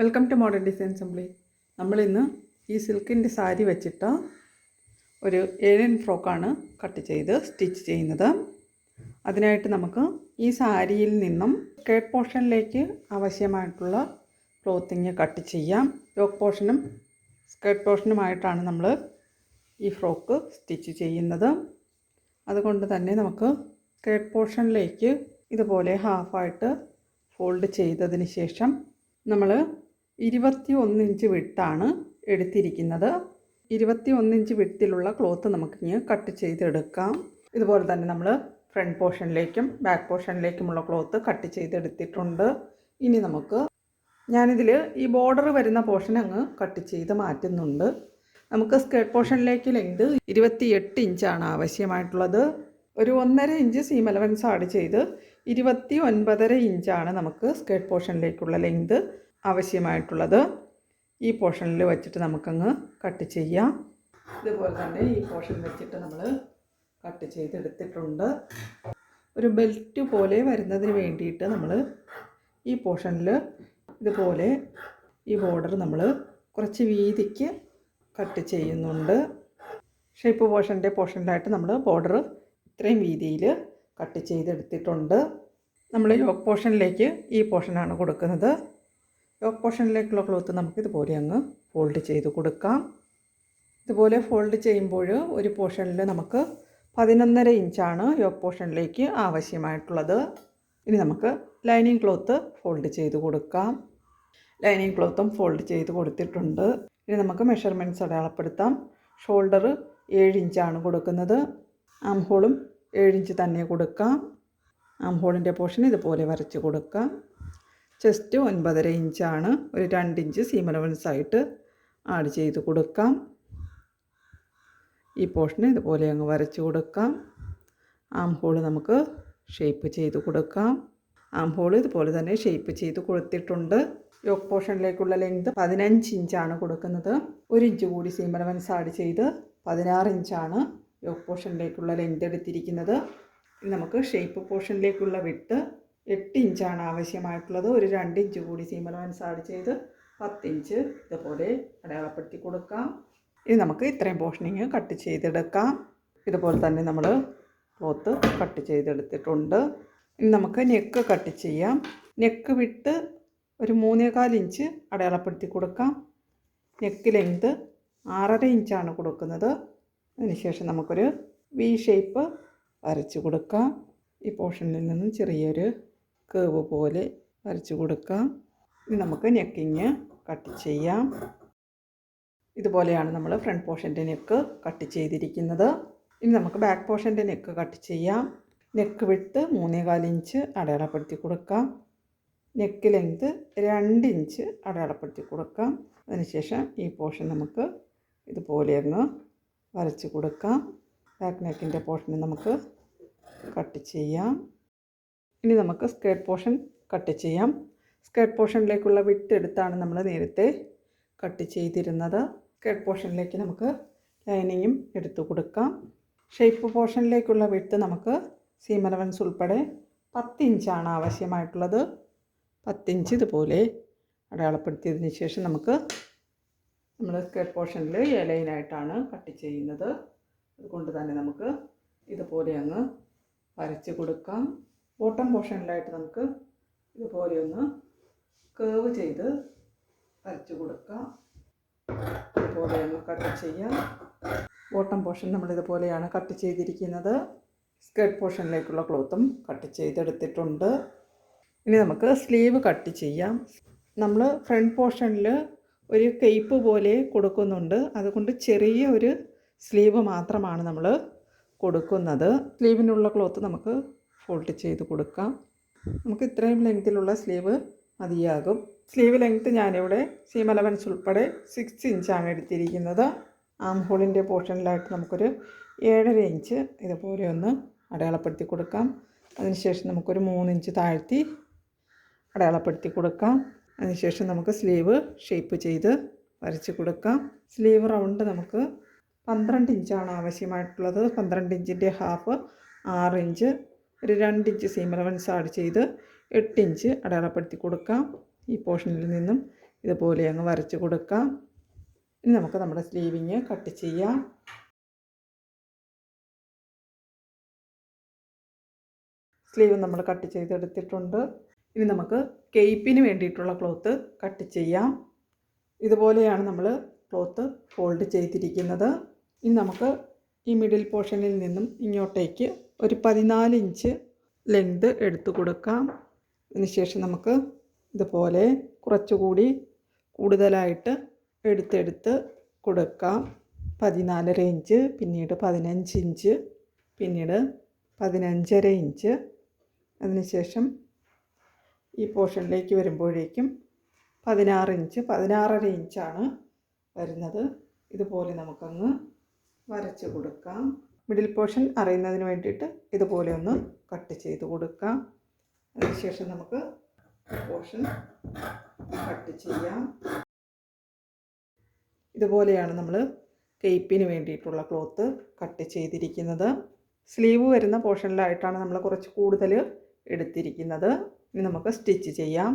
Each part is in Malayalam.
Welcome to modern design assembly നമ്മളിന്ന് ഈ സിൽക്കിന്റെ സാരി വെച്ചിട്ട് ഒരു ഏഴൻ ഫ്രോക്കാണ് കട്ട് ചെയ്ത് സ്റ്റിച്ച് ചെയ്യുന്നത്. അതിനായിട്ട് നമുക്ക് ഈ സാരിയിൽ നിന്നും സ്കേർട്ട് പോർഷനിലേക്ക് ആവശ്യമായിട്ടുള്ള ക്ലോത്തിങ് കട്ട് ചെയ്യാം. യോക്ക് പോർഷനും സ്കേർട്ട് പോർഷനുമായിട്ടാണ് നമ്മൾ ഈ ഫ്രോക്ക് സ്റ്റിച്ച് ചെയ്യുന്നത്. അതുകൊണ്ട് തന്നെ നമുക്ക് സ്കേർട്ട് പോർഷനിലേക്ക് ഇതുപോലെ ഹാഫായിട്ട് ഫോൾഡ് ചെയ്തതിന് ശേഷം നമ്മൾ ഇരുപത്തി ഒന്ന് ഇഞ്ച് വിട്ടാണ് എടുത്തിരിക്കുന്നത്. ഇരുപത്തി ഒന്ന് ഇഞ്ച് വിട്ടിലുള്ള ക്ലോത്ത് നമുക്കിനി കട്ട് ചെയ്തെടുക്കാം. ഇതുപോലെ തന്നെ നമ്മൾ ഫ്രണ്ട് പോർഷനിലേക്കും ബാക്ക് പോർഷനിലേക്കുമുള്ള ക്ലോത്ത് കട്ട് ചെയ്തെടുത്തിട്ടുണ്ട്. ഇനി നമുക്ക് ഞാനിതിൽ ഈ ബോർഡർ വരുന്ന പോർഷൻ അങ്ങ് കട്ട് ചെയ്ത് മാറ്റുന്നുണ്ട്. നമുക്ക് സ്കേർട്ട് പോർഷനിലേക്ക് ലെങ്ത് ഇരുപത്തിയെട്ട് ഇഞ്ചാണ് ആവശ്യമായിട്ടുള്ളത്. ഒരു ഒന്നര ഇഞ്ച് സീം അലവൻസ് ആഡ് ചെയ്ത് ഇരുപത്തി ഒൻപതര ഇഞ്ചാണ് നമുക്ക് സ്കേർട്ട് പോർഷനിലേക്കുള്ള ലെങ്ത്. ആവശ്യമായിട്ടുള്ളത്. ഈ പോർഷനിൽ വെച്ചിട്ട് നമുക്കങ്ങ് കട്ട് ചെയ്യാം. ഇതുപോലെ തന്നെ ഈ പോർഷൻ വെച്ചിട്ട് നമ്മൾ കട്ട് ചെയ്തെടുത്തിട്ടുണ്ട്. ഒരു ബെൽറ്റ് പോലെ വരുന്നതിന് വേണ്ടിയിട്ട് നമ്മൾ ഈ പോർഷനിൽ ഇതുപോലെ ഈ ബോർഡർ നമ്മൾ കുറച്ച് വീതിക്ക് കട്ട് ചെയ്യുന്നുണ്ട്. ഷേപ്പ് പോർഷന്റെ പോർഷനിലായിട്ട് നമ്മൾ ബോർഡർ ഇത്രയും വീതിയിൽ കട്ട് ചെയ്തെടുത്തിട്ടുണ്ട്. നമ്മൾ യോക്ക് പോർഷനിലേക്ക് ഈ പോർഷനാണ് കൊടുക്കുന്നത്. യോക്ക് പോർഷനിലേക്കുള്ള ക്ലോത്ത് നമുക്ക് ഇതുപോലെ അങ്ങ് ഫോൾഡ് ചെയ്ത് കൊടുക്കാം. ഇതുപോലെ ഫോൾഡ് ചെയ്യുമ്പോൾ ഒരു പോർഷനിൽ നമുക്ക് പതിനൊന്നര ഇഞ്ചാണ് യോക്ക് പോർഷനിലേക്ക് ആവശ്യമായിട്ടുള്ളത്. ഇനി നമുക്ക് ലൈനിങ് ക്ലോത്ത് ഫോൾഡ് ചെയ്ത് കൊടുക്കാം. ലൈനിങ് ക്ലോത്തും ഫോൾഡ് ചെയ്ത് കൊടുത്തിട്ടുണ്ട്. ഇനി നമുക്ക് മെഷർമെന്റ്സ് അടയാളപ്പെടുത്താം. ഷോൾഡർ ഏഴ് ഇഞ്ചാണ് കൊടുക്കുന്നത്. ആം ഹോളും ഏഴ് ഇഞ്ച് തന്നെ കൊടുക്കാം. ആം ഹോളിന്റെ പോർഷൻ ഇതുപോലെ വരച്ച് കൊടുക്കാം. ചെസ്റ്റ് ഒൻപതര ഇഞ്ചാണ് ഒരു രണ്ട് ഇഞ്ച് സീം ആയിട്ട് ആഡ് ചെയ്ത് കൊടുക്കാം. ഈ പോർഷൻ ഇതുപോലെ അങ്ങ് വരച്ച് കൊടുക്കാം. ആം ഹോൾ നമുക്ക് ഷേപ്പ് ചെയ്ത് കൊടുക്കാം. ആം ഹോൾ ഇതുപോലെ തന്നെ ഷേപ്പ് ചെയ്ത് കൊടുത്തിട്ടുണ്ട്. യോക്ക് പോർഷനിലേക്കുള്ള ലെങ്ത് പതിനഞ്ച് ഇഞ്ചാണ് കൊടുക്കുന്നത്. ഒരു ഇഞ്ച് കൂടി സീം അലവൻസ് ആഡ് ചെയ്ത് പതിനാറ് ഇഞ്ചാണ് യോക്ക് പോർഷനിലേക്കുള്ള ലെങ്ത് എടുത്തിരിക്കുന്നത്. നമുക്ക് ഷേപ്പ് പോർഷനിലേക്കുള്ള വിട്ട് എട്ട് ഇഞ്ചാണ് ആവശ്യമായിട്ടുള്ളത്. ഒരു രണ്ട് ഇഞ്ച് കൂടി സീം അലവൻസ് ആഡ് ചെയ്ത് പത്ത് ഇഞ്ച് ഇതുപോലെ അടയാളപ്പെടുത്തി കൊടുക്കാം. ഇനി നമുക്ക് ഇത്രയും പോർഷനിങ് കട്ട് ചെയ്തെടുക്കാം. ഇതുപോലെ തന്നെ നമ്മൾ ക്ലോത്ത് കട്ട് ചെയ്തെടുത്തിട്ടുണ്ട്. ഇനി നമുക്ക് നെക്ക് കട്ട് ചെയ്യാം. നെക്ക് വിട്ട് ഒരു മൂന്നേകാൽ ഇഞ്ച് അടയാളപ്പെടുത്തി കൊടുക്കാം. നെക്ക് ലെങ്ത് ആറര ഇഞ്ചാണ് കൊടുക്കുന്നത്. അതിനുശേഷം നമുക്കൊരു വി ഷേപ്പ് വരച്ച് കൊടുക്കാം. ഈ പോർഷനിൽ നിന്നും ചെറിയൊരു കേവ് പോലെ വരച്ച് കൊടുക്കാം. ഇനി നമുക്ക് നെക്കിങ് കട്ട് ചെയ്യാം. ഇതുപോലെയാണ് നമ്മൾ ഫ്രണ്ട് പോർഷന്റെ നെക്ക് കട്ട് ചെയ്തിരിക്കുന്നത്. ഇനി നമുക്ക് ബാക്ക് പോർഷന്റെ നെക്ക് കട്ട് ചെയ്യാം. നെക്ക് വിട്ട് മൂന്നേകാൽ ഇഞ്ച് അടയാളപ്പെടുത്തി കൊടുക്കാം. നെക്ക് ലെങ്ത് രണ്ട് ഇഞ്ച് അടയാളപ്പെടുത്തി കൊടുക്കാം. അതിനുശേഷം ഈ പോർഷൻ നമുക്ക് ഇതുപോലെ അങ്ങ് വരച്ച് കൊടുക്കാം. ബാക്ക് നെക്കിന്റെ പോർഷൻ നമുക്ക് കട്ട് ചെയ്യാം. ഇനി നമുക്ക് സ്കേർട്ട് പോർഷൻ കട്ട് ചെയ്യാം. സ്കേർട്ട് പോർഷനിലേക്കുള്ള വിട്ട് എടുത്താണ് നമ്മൾ നേരത്തെ കട്ട് ചെയ്തിരുന്നത്. സ്കേർട്ട് പോർഷനിലേക്ക് നമുക്ക് ലൈനിങ്ങും എടുത്തു കൊടുക്കാം. ഷേപ്പ് പോർഷനിലേക്കുള്ള വിട്ട് നമുക്ക് സീം അലവൻസ് ഉൾപ്പെടെ പത്തിഞ്ചാണ് ആവശ്യമായിട്ടുള്ളത്. പത്തിഞ്ച് ഇതുപോലെ അടയാളപ്പെടുത്തിയതിന് ശേഷം നമുക്ക് നമ്മൾ സ്കേർട്ട് പോർഷനിൽ ഇലയിലായിട്ടാണ് കട്ട് ചെയ്യുന്നത്. അതുകൊണ്ട് തന്നെ നമുക്ക് ഇതുപോലെ അങ്ങ് വരച്ച് കൊടുക്കാം. ബോട്ടം പോർഷനിലായിട്ട് നമുക്ക് ഇതുപോലെ ഒന്ന് കേവ് ചെയ്ത് അരച്ചു കൊടുക്കാം. ഇതുപോലെ ഒന്ന് കട്ട് ചെയ്യാം. ബോട്ടം പോർഷൻ നമ്മൾ ഇതുപോലെയാണ് കട്ട് ചെയ്തിരിക്കുന്നത്. സ്കേർട്ട് പോർഷനിലേക്കുള്ള ക്ലോത്തും കട്ട് ചെയ്തെടുത്തിട്ടുണ്ട്. ഇനി നമുക്ക് സ്ലീവ് കട്ട് ചെയ്യാം. നമ്മൾ ഫ്രണ്ട് പോർഷനിൽ ഒരു കെയ്പ്പ് പോലെ കൊടുക്കുന്നുണ്ട്. അതുകൊണ്ട് ചെറിയ ഒരു സ്ലീവ് മാത്രമാണ് നമ്മൾ കൊടുക്കുന്നത്. സ്ലീവിനുള്ള ക്ലോത്ത് നമുക്ക് ഫോൾഡ് ചെയ്ത് കൊടുക്കാം. നമുക്ക് ഇത്രയും ലെങ്തിലുള്ള സ്ലീവ് മതിയാകും. സ്ലീവ് ലെങ്ത്ത് ഞാനിവിടെ സീം അലവൻസ് ഉൾപ്പെടെ സിക്സ് ഇഞ്ചാണ് എടുത്തിരിക്കുന്നത്. ആം ഹോളിന്റെ പോർഷനിലായിട്ട് നമുക്കൊരു ഏഴര ഇഞ്ച് ഇതുപോലെ ഒന്ന് അടയാളപ്പെടുത്തി കൊടുക്കാം. അതിനുശേഷം നമുക്കൊരു മൂന്നിഞ്ച് താഴ്ത്തി അടയാളപ്പെടുത്തി കൊടുക്കാം. അതിനുശേഷം നമുക്ക് സ്ലീവ് ഷേപ്പ് ചെയ്ത് വരച്ച് കൊടുക്കാം. സ്ലീവ് റൗണ്ട് നമുക്ക് പന്ത്രണ്ട് ഇഞ്ചാണ് ആവശ്യമായിട്ടുള്ളത്. പന്ത്രണ്ട് ഇഞ്ചിന്റെ ഹാഫ് ആറ് ഇഞ്ച് ഒരു രണ്ട് ഇഞ്ച് സീം അലവൻസ് ആഡ് ചെയ്ത് എട്ട് ഇഞ്ച് അടയാളപ്പെടുത്തി കൊടുക്കാം. ഈ പോർഷനിൽ നിന്നും ഇതുപോലെ അങ്ങ് വരച്ച് കൊടുക്കാം. ഇനി നമുക്ക് നമ്മുടെ സ്ലീവിങ് കട്ട് ചെയ്യാം. സ്ലീവ് നമ്മൾ കട്ട് ചെയ്തെടുത്തിട്ടുണ്ട്. ഇനി നമുക്ക് കെയ്പ്പിന് വേണ്ടിയിട്ടുള്ള ക്ലോത്ത് കട്ട് ചെയ്യാം. ഇതുപോലെയാണ് നമ്മൾ ക്ലോത്ത് ഫോൾഡ് ചെയ്തിരിക്കുന്നത്. ഇനി നമുക്ക് ഈ മിഡിൽ പോർഷനിൽ നിന്നും ഇങ്ങോട്ടേക്ക് ഒരു പതിനാല് ഇഞ്ച് ലെങ്ത് എടുത്തു കൊടുക്കാം. അതിനുശേഷം നമുക്ക് ഇതുപോലെ കുറച്ചുകൂടി കൂടുതലായിട്ട് എടുത്തെടുത്ത് കൊടുക്കാം. പതിനാലര ഇഞ്ച് പിന്നീട് പതിനഞ്ച് ഇഞ്ച് പിന്നീട് പതിനഞ്ചര ഇഞ്ച്. അതിനുശേഷം ഈ പോർഷനിലേക്ക് വരുമ്പോഴേക്കും പതിനാറ് ഇഞ്ച് പതിനാറര ഇഞ്ചാണ് വരുന്നത്. ഇതുപോലെ നമുക്കങ്ങ് വരച്ച് കൊടുക്കാം. മിഡിൽ പോർഷൻ അറിയുന്നതിന് വേണ്ടിയിട്ട് ഇതുപോലെ ഒന്ന് കട്ട് ചെയ്ത് കൊടുക്കാം. അതിനുശേഷം നമുക്ക് പോർഷൻ കട്ട് ചെയ്യാം. ഇതുപോലെയാണ് നമ്മൾ കേപ്പിന് വേണ്ടിയിട്ടുള്ള ക്ലോത്ത് കട്ട് ചെയ്തിരിക്കുന്നത്. സ്ലീവ് വരുന്ന പോർഷനിലായിട്ടാണ് നമ്മൾ കുറച്ച് കൂടുതൽ എടുത്തിരിക്കുന്നത്. ഇനി നമുക്ക് സ്റ്റിച്ച് ചെയ്യാം.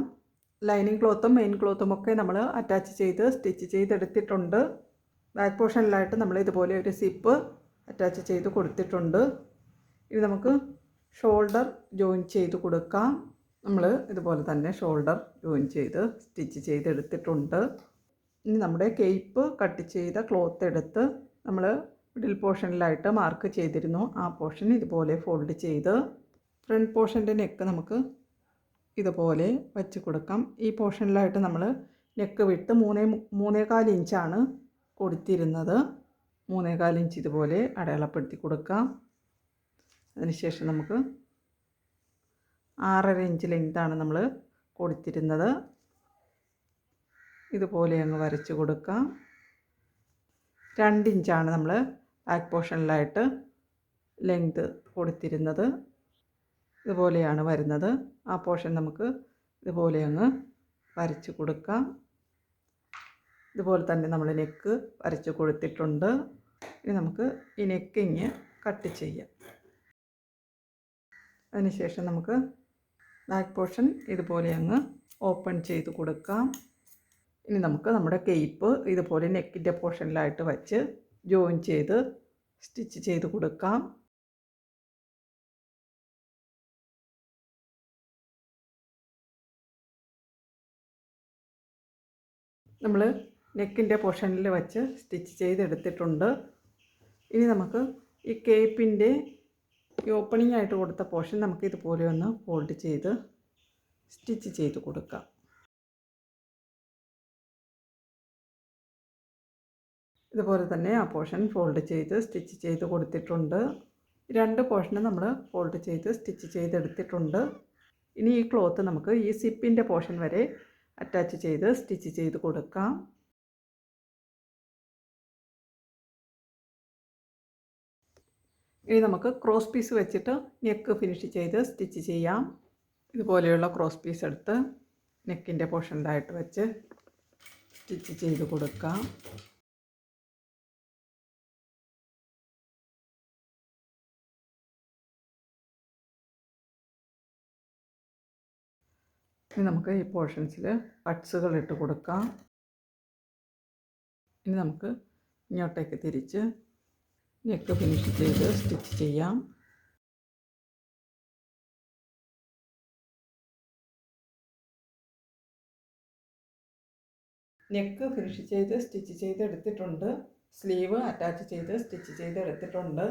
ലൈനിങ് ക്ലോത്തും മെയിൻ ക്ലോത്തും ഒക്കെ നമ്മൾ അറ്റാച്ച് ചെയ്ത് സ്റ്റിച്ച് ചെയ്തെടുത്തിട്ടുണ്ട്. ബാക്ക് പോർഷനിലായിട്ട് നമ്മൾ ഇതുപോലെ ഒരു സിപ്പ് അറ്റാച്ച് ചെയ്ത് കൊടുത്തിട്ടുണ്ട്. ഇനി നമുക്ക് ഷോൾഡർ ജോയിൻ ചെയ്ത് കൊടുക്കാം. നമ്മൾ ഇതുപോലെ തന്നെ ഷോൾഡർ ജോയിൻ ചെയ്ത് സ്റ്റിച്ച് ചെയ്തെടുത്തിട്ടുണ്ട് ഇനി നമ്മുടെ കേപ്പ് കട്ട് ചെയ്ത ക്ലോത്ത് എടുത്ത് നമ്മൾ മിഡിൽ പോർഷനിലായിട്ട് മാർക്ക് ചെയ്തിരുന്നു. ആ പോർഷൻ ഇതുപോലെ ഫോൾഡ് ചെയ്ത് ഫ്രണ്ട് പോർഷന്റെ നെക്ക് നമുക്ക് ഇതുപോലെ വച്ച് കൊടുക്കാം. ഈ പോർഷനിലായിട്ട് നമ്മൾ നെക്ക് വിട്ട് മൂന്നേ മൂന്നേകാൽ ഇഞ്ചാണ് കൊടുത്തിരുന്നത്. മൂന്നേകാൽ ഇഞ്ച് ഇതുപോലെ അടയാളപ്പെടുത്തി കൊടുക്കാം. അതിനുശേഷം നമുക്ക് ആറര ഇഞ്ച് ലെങ്താണ് നമ്മൾ കൊടുത്തിരുന്നത്. ഇതുപോലെ അങ്ങ് വരച്ച് കൊടുക്കാം. രണ്ട് ഇഞ്ചാണ് നമ്മൾ ബാക്ക് പോർഷനിലായിട്ട് ലെങ്ത് കൊടുത്തിരുന്നത്. ഇതുപോലെയാണ് വരുന്നത്. ആ പോർഷൻ നമുക്ക് ഇതുപോലെ അങ്ങ് വരച്ച് കൊടുക്കാം. ഇതുപോലെ തന്നെ നമ്മൾ നെക്ക് വരച്ച് കൊടുത്തിട്ടുണ്ട്. ഇനി നമുക്ക് ഈ നെക്കിങ് കട്ട് ചെയ്യാം. അതിനുശേഷം നമുക്ക് ബാക്ക് പോർഷൻ ഇതുപോലെ അങ്ങ് ഓപ്പൺ ചെയ്ത് കൊടുക്കാം. ഇനി നമുക്ക് നമ്മുടെ കേപ്പ് ഇതുപോലെ നെക്കിന്റെ പോർഷനിലായിട്ട് വച്ച് ജോയിൻ ചെയ്ത് സ്റ്റിച്ച് ചെയ്ത് കൊടുക്കാം. നമ്മൾ നെക്കിന്റെ പോർഷനിൽ വച്ച് സ്റ്റിച്ച് ചെയ്തെടുത്തിട്ടുണ്ട്. ഇനി നമുക്ക് ഈ കേപ്പിന്റെ ഈ ഓപ്പണിംഗ് ആയിട്ട് കൊടുത്ത പോർഷൻ നമുക്ക് ഇതുപോലെ ഒന്ന് ഫോൾഡ് ചെയ്ത് സ്റ്റിച്ച് ചെയ്ത് കൊടുക്കാം. ഇതുപോലെ തന്നെ ആ പോർഷൻ ഫോൾഡ് ചെയ്ത് സ്റ്റിച്ച് ചെയ്ത് കൊടുത്തിട്ടുണ്ട്. രണ്ട് പോർഷനും നമ്മൾ ഫോൾഡ് ചെയ്ത് സ്റ്റിച്ച് ചെയ്തെടുത്തിട്ടുണ്ട്. ഇനി ഈ ക്ലോത്ത് നമുക്ക് ഈ സിപ്പിന്റെ പോർഷൻ വരെ അറ്റാച്ച് ചെയ്ത് സ്റ്റിച്ച് ചെയ്ത് കൊടുക്കാം. ഇനി നമുക്ക് ക്രോസ് പീസ് വെച്ചിട്ട് നെക്ക് ഫിനിഷ് ചെയ്ത് സ്റ്റിച്ച് ചെയ്യാം. ഇതുപോലെയുള്ള ക്രോസ് പീസ് എടുത്ത് നെക്കിന്റെ പോർഷനിലായിട്ട് വെച്ച് സ്റ്റിച്ച് ചെയ്ത് കൊടുക്കാം. ഇനി നമുക്ക് ഈ പോർഷൻസിൽ കട്ട്സുകൾ ഇട്ട് കൊടുക്കാം. ഇനി നമുക്ക് ഇങ്ങോട്ടേക്ക് തിരിച്ച് നെക്ക് ഫിനിഷ് ചെയ്ത് സ്റ്റിച്ച് ചെയ്യാം നെക്ക് ഫിനിഷ് ചെയ്ത് സ്റ്റിച്ച് ചെയ്തെടുത്തിട്ടുണ്ട്. സ്ലീവ് അറ്റാച്ച് ചെയ്ത് സ്റ്റിച്ച് ചെയ്തെടുത്തിട്ടുണ്ട്.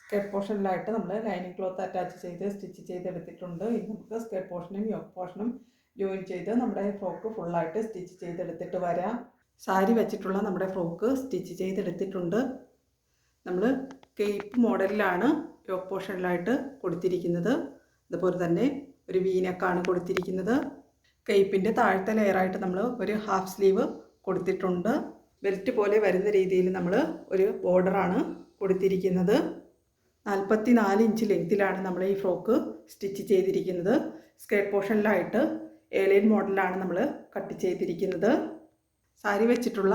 സ്കേർട്ട് പോർഷനിലായിട്ട് നമ്മൾ ലൈനിങ് ക്ലോത്ത് അറ്റാച്ച് ചെയ്ത് സ്റ്റിച്ച് ചെയ്തെടുത്തിട്ടുണ്ട്. ഇനി നമുക്ക് സ്കേർട്ട് പോർഷനും യോക്ക് പോർഷനും ജോയിൻ ചെയ്ത് നമ്മുടെ ഫ്രോക്ക് ഫുള്ളായിട്ട് സ്റ്റിച്ച് ചെയ്തെടുത്തിട്ട് വരാം. സാരി വെച്ചിട്ടുള്ള നമ്മുടെ ഫ്രോക്ക് സ്റ്റിച്ച് ചെയ്തെടുത്തിട്ടുണ്ട്. നമ്മൾ കേപ്പ് മോഡലിലാണ് യോക്ക് പോർഷനിലായിട്ട് കൊടുത്തിരിക്കുന്നത്. അതുപോലെ തന്നെ ഒരു വീനക്കാണ് കൊടുത്തിരിക്കുന്നത്. കേപ്പിന്റെ താഴത്തെ ലെയറായിട്ട് നമ്മൾ ഒരു ഹാഫ് സ്ലീവ് കൊടുത്തിട്ടുണ്ട്. ബെൽറ്റ് പോലെ വരുന്ന രീതിയിൽ നമ്മൾ ഒരു ബോർഡറാണ് കൊടുത്തിരിക്കുന്നത്. നാൽപ്പത്തി നാല് ഇഞ്ച് ലെങ്ത്തിലാണ് നമ്മൾ ഈ ഫ്രോക്ക് സ്റ്റിച്ച് ചെയ്തിരിക്കുന്നത്. സ്കേർട്ട് പോർഷനിലായിട്ട് ഏലൈൻ മോഡലാണ് നമ്മൾ കട്ട് ചെയ്തിരിക്കുന്നത്. സാരി വെച്ചിട്ടുള്ള